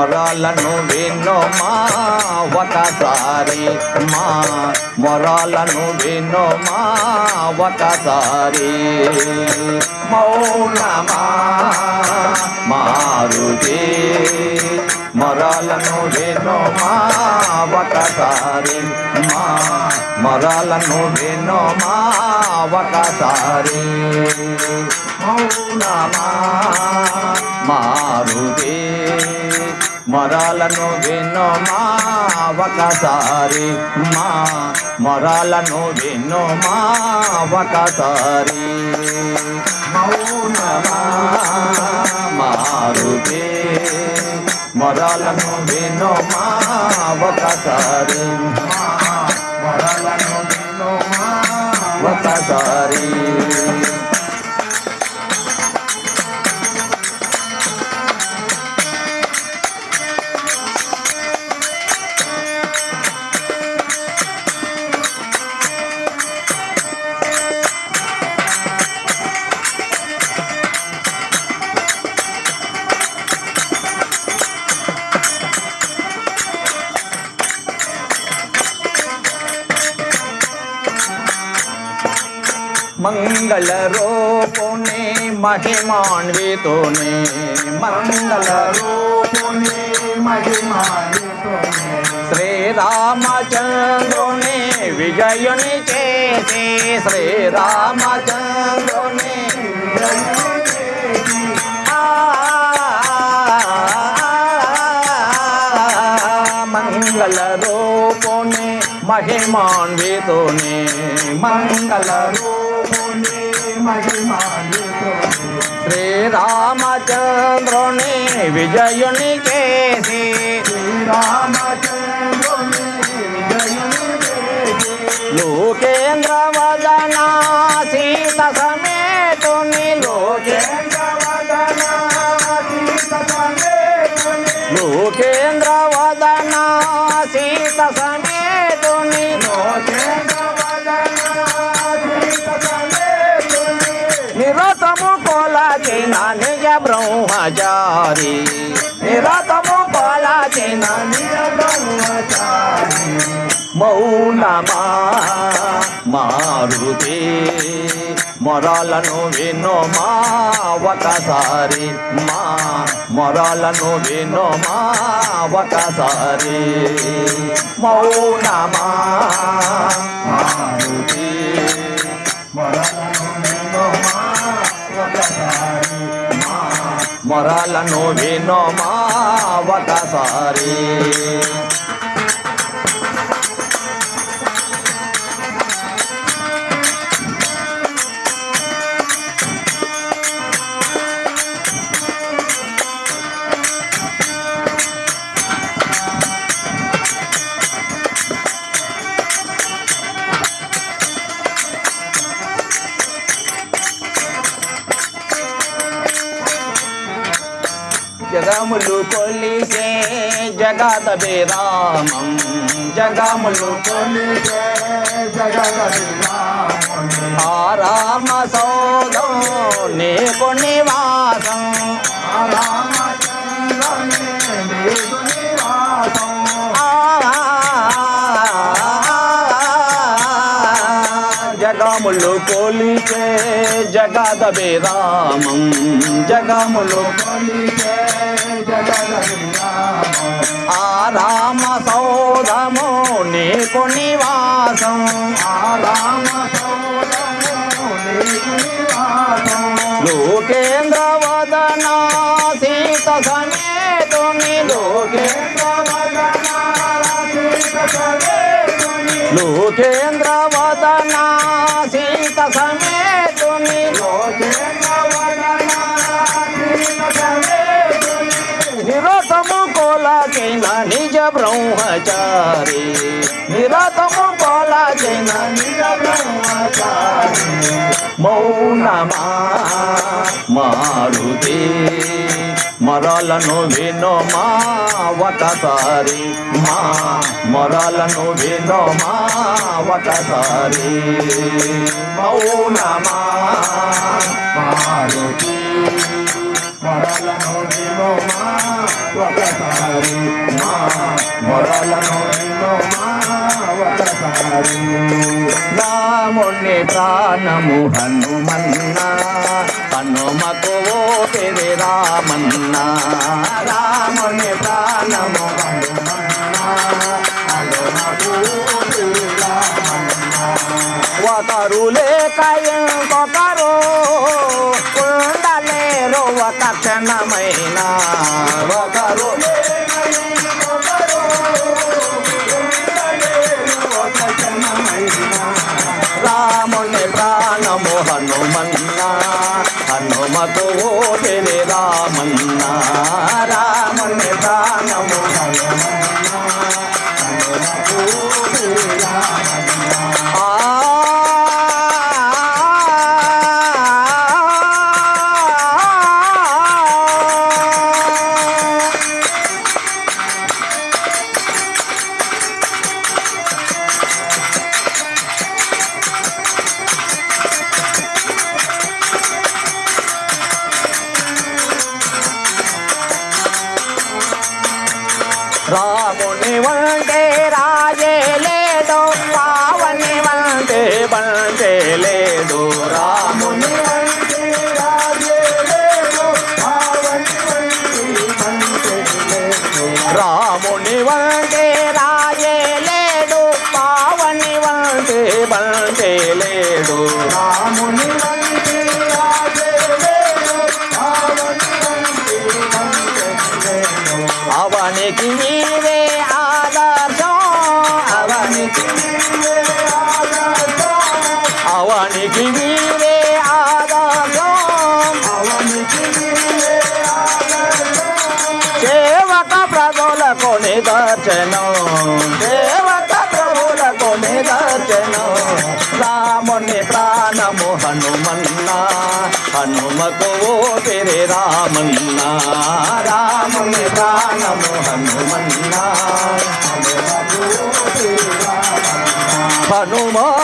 మొరలను వినోమా ఒకసారి మా మొరలను వినోమా ఒకసారి మౌనమా మారుతి. మొరలను వినోమా ఒకసారి మా మొరలను వినోమా ఒకసారి మౌనమా మారుతి. మొరాలను వినుమా ఒకసారి మా మొరాలను వినుమా ఒకసారి మౌనమా మారుతి మొరాలను విను మా ఒకసారి మా మొరాలను విను మా ఒకసారి మంగళ రూపుని మహిమాన్వితుని. మంగళ రూపుని మహిమాయుతుని శ్రీరామచంద్రుని విజయుని చేసి. శ్రీరామచంద్రుని ఆ, మంగళ రూపుని మహిమాన్వితుని. మంగళ రూపుని మహిమాయుతుని శ్రీరామచంద్రుని విజయుని చేసి. శ్రీరామచంద్రుని విజయుని చేసి. లోకేంద్ర బ్రహ్మచారి నిరతము కొలచిన బ్రహ్మచారి మౌనమా మారుతి మొరాలను విను మా ఒకసారి మా మొరాలను విను మా ఒకసారి మౌనమా మొరాలను విను మా జగములు కొలిసే జగత విరామం. జగములు కొలిసే జగదభిరాముని జగములు కొలిసే జగత విరామం జగములు కొలిసే ఆ రామ సౌదము నీకు నివాసం లోకేంద్ర సీత సమేతుని. నిరతము కోలాచైన నిజ బ్రహ్మచారి. నిరతము కోలాచైన నిజ బ్రహ్మచారి. మౌనమా మారుతే. మరలను వినోమా ఒకసారి మా మొరలను వినోమా ఒకసారి మౌనమా మారుతి. మొరలను వినుమా ఒకసారి మా మొరలను వినుమా ఒకసారి రాముని ప్రాణము హనుమన్నా హనుమకు ఓపిరి రామన్న రాముని ప్రాణము ఒకరు లేక ఇంకొకరు ఉండలేరు ఒక క్షణమైన. ఒకరు రాముని ప్రాణము హనుమన్న హనుమకు ఓటిరి రామన్న రాముని ప్రాణము. బంటే లేదు. రాముని రాముని వంటే రాజే లేదు పావని వంటే బంటే అవనికి నీవే ఆదర్శం అవనికి నీవే ఆదర్శం. సేవక ప్రభులకు నిదర్శనం. సేవక ప్రభులకు నిదర్శనం. రాముని ప్రాణము హనుమన్న. హనుమకు ఓపిరి రామన్న. రాముని ప్రాణము హనుమన్న. హనుమకు హనుమా